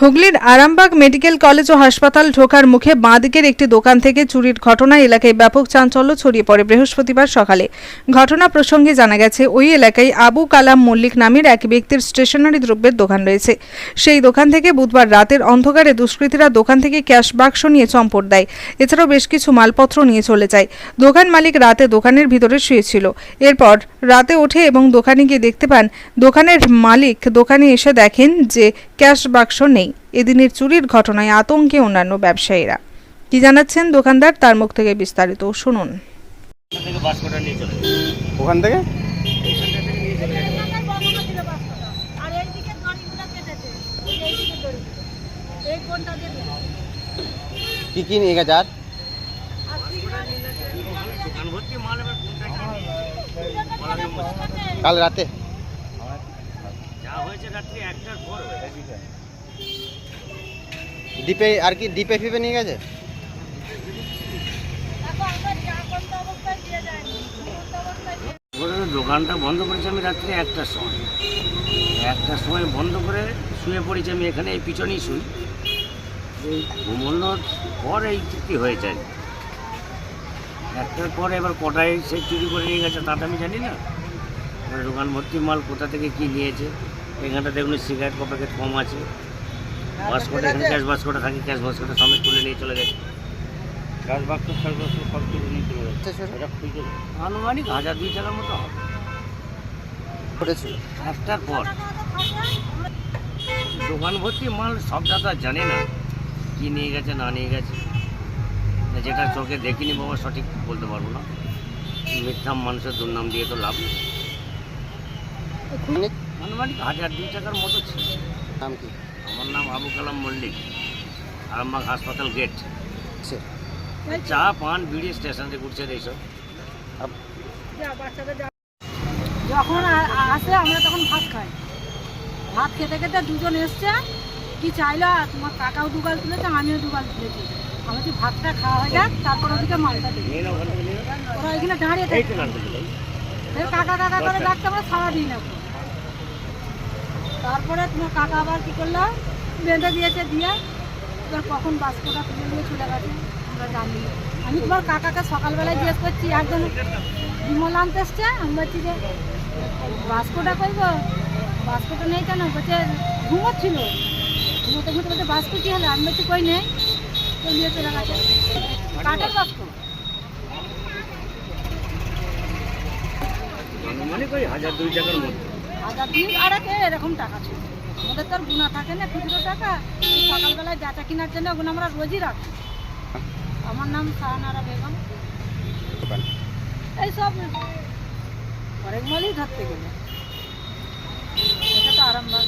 হুগলির Arambagh medical college ও হাসপাতাল ঢোকার মুখে বাঁদিকের একটি দোকান থেকে চুরির ঘটনায় এলাকায় ব্যাপক চাঞ্চল্য ছড়িয়ে পড়ে বৃহস্পতিবার সকালে। ঘটনা প্রসঙ্গে জানা গেছে, ওই এলাকায় আবু কালাম মল্লিক নামের এক ব্যক্তির স্টেশনারি দ্রব্যের দোকান রয়েছে। সেই দোকান থেকে বুধবার রাতের অন্ধকারে দুষ্কৃতীরা দোকান থেকে ক্যাশ বাক্স নিয়ে চম্পট দেয়। এছাড়াও বেশ কিছু মালপত্র নিয়ে চলে যায়। দোকান মালিক রাতে দোকানের ভিতরে শুয়েছিল। এরপর রাতে ওঠে এবং দোকানে গিয়ে দেখতে পান, দোকানের মালিক দোকানে এসে দেখেন যে ক্যাশ বাক্স নেই। এদিনের চুরির ঘটনায় আতঙ্কে অন্যান্য ব্যবসায়ীরা। কি জানাচ্ছেন দোকানদার? তার মুখ থেকে বিস্তারিত শুনুন। ওখান থেকে? কি কি নিয়ে গেছে আর? আর সিগন্যাল দোকান ভর্তি মাল এবার কোনটা কি বলা যাবে না। কাল রাতে যা হয়েছে রাত্রি একটার পর ডিপে আর কি ডিপে ফিপে নিয়ে গেছে? দোকানটা বন্ধ করেছি আমি রাত্রি একটার সময়। একটার সময় বন্ধ করে শুয়ে পড়েছি আমি এখানে এই পিছনেই শুই। এই ঘুমোনোর পর এই চুক্তি হয়েছে। একটার পর এবার কটায় সে চুরি করে নিয়ে গেছে তা তো আমি জানি না। দোকান ভর্তি মাল কোথা থেকে কি নিয়েছে? এখানটা দেখুন সিগারেট প্যাকেট কম আছে। বাস্কটা এখানে ক্যাশ বাস্কটা থাকে ক্যাশ বাস্কটা সমেত তুলে নিয়ে চলে গেছে ক্যাশ সব তুলে নিয়ে চলে গেছে এটা খুঁজে আনুমানিক হাজার দুই টাকার মতো হবে। পর। দোকান ভর্তি মাল জানি না কি নিয়ে গেছে না নিয়ে গেছে। যেটা চোখে দেখিনি বাবা সঠিক বলতে পারব না। মিথ্যা মানুষের দুর্নাম দিয়ে তো লাভ নেই। আনুমানিক হাজার দুই টাকার মতো ছিল। নাম কি? আমার নাম আবু কালাম মল্লিক আরামবাগ হাসপাতাল গেট। সে চা পান বিড়ি স্টেশনে ঘুরছে এইসব যখন আসে আমরা তখন ভাত খাই। ভাত খেতে খেতে দুজন এসছে কি চাইলো তোমার কাকাও দুগাল তুলেছে আমিও দুগাল তুলেছি। আমি কি ভাতটা খাওয়া হয়ে যাক তারপর ওদিকে মালটা দিই। ওরা এখানে দাঁড়িয়ে থাকে। কাকা কাকা করে ডাকতে আমরা সারা দিই না তারপরে তোমার কাকা আবার কি করল? বেঁধে দিয়েছে দিয়ে এবার কখন বাস্কটা তুলে নিয়ে চলে গেছে, আমরা জানি আমি তোমার কাকাকে সকালবেলায় জিজ্ঞেস করছি একজন বিমল আনতে এসছে? আমি বলছি যে, বাস্কটা করব বাস্কটা নেই কেন? বলছে, ঘুমোচ্ছিল। ঘুমোতে ঘুমোতে বলছে বাস্ক কী হলো? আমি বলছি, কই নেই? তো নিয়ে চলে গেছে। কাঠের বাস্ক? আনুমানিক ওই হাজার দুই টাকার মধ্যে। হাজার দিন আর এরকম টাকা ছিল। আমাদের তো আর গুণা থাকে না, খুচরো টাকা। সকালবেলায় যাটা কেনার জন্য ওগুলো আমরা রোজই রাখি। আমার নাম সাহানারা বেগম। এই সব মালই ধরতে গেলে। এটা তো আরামবাগ।